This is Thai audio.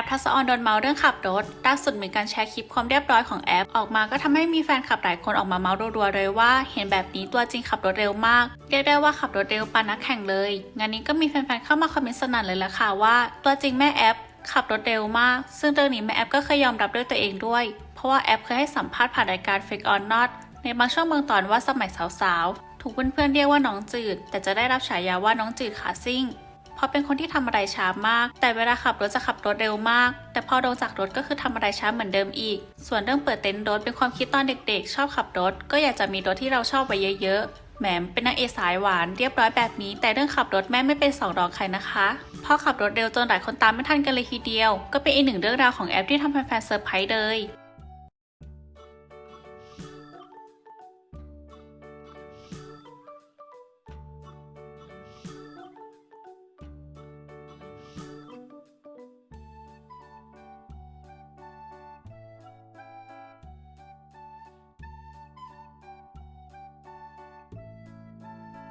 ปทัศออนโดนเมาเรื่องขับรถล่าสุดมีการแชร์คลิปความเรียบร้อยของแอปออกมาก็ทำให้มีแฟนคลับหลายคนออกมาเมารัวๆเลยว่า เห็นแบบนี้ตัวจริงขับรถเร็วมาก เรียกได้ว่าขับรถเร็วปานนักแข่งเลย งานนี้ก็มีแฟนๆเข้ามาคอมเมนต์สนั่นเลยละค่ะว่า ตัวจริงแม่แอปขับรถเร็วมาก ซึ่งเรื่องนี้แม่แอปก็เคยยอมรับด้วยตัวเองด้วย เพราะว่าแอปเคยให้สัมภาษณ์ผ่านรายการ Fake or Not ในบางช่วงบางตอนว่าสมัยสาวๆ ถูกเพื่อนๆเรียกว่าน้องจืด แต่จะได้รับฉายาว่าน้องจืดขาซิ่ง ราะเป็นคนที่ทำอะไรช้ามาก แต่เวลาขับรถจะขับรถเร็วมาก แต่พอลงจากรถก็คือทำอะไรช้าเหมือนเดิมอีก ส่วนเรื่องเปิดเต็นท์รถเป็นความคิดตอนเด็กๆ ชอบขับรถ ก็อยากจะมีรถที่เราชอบไว้เยอะๆแหมเป็นนางเอกสายหวานเรียบร้อยแบบนี้ แต่เรื่องขับรถแม่ไม่เป็นสองรองใครนะคะพราะขับรถเร็วจนหลายคนตามไม่ทันกันเลยทีเดียว ก็เป็นอีกหนึ่งเรื่องราวของแอปที่ทำแฟนๆเซอร์ไพรส์เลย